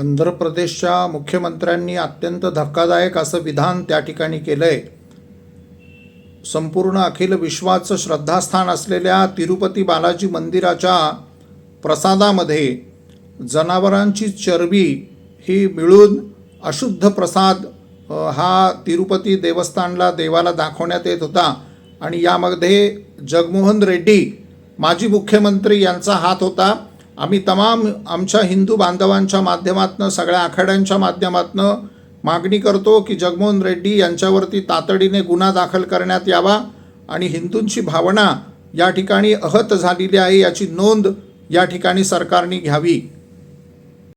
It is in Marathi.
आंध्र प्रदेशच्या मुख्यमंत्र्यांनी अत्यंत धक्कादायक असं विधान त्या ठिकाणी केलं आहे संपूर्ण अखिल विश्वाचं श्रद्धास्थान असलेल्या तिरुपती बालाजी मंदिराच्या प्रसादामध्ये जनावरांची चरबी ही मिळून अशुद्ध प्रसाद हा तिरुपती देवस्थानला देवाला दाखवण्यात येत होता. आणि यामध्ये जगमोहन रेड्डी माजी मुख्यमंत्री यांचा हात होता. आम्ही तमाम आमच्या हिंदू बांधवांच्या माध्यमातनं सगळ्या आखाड्यांच्या माध्यमातनं मागणी करतो की जगमोहन रेड्डी यांच्यावरती तातडीने गुन्हा दाखल करण्यात यावा आणि हिंदूंची भावना या ठिकाणी अहत झालेली आहे याची नोंद या ठिकाणी सरकारने घ्यावी.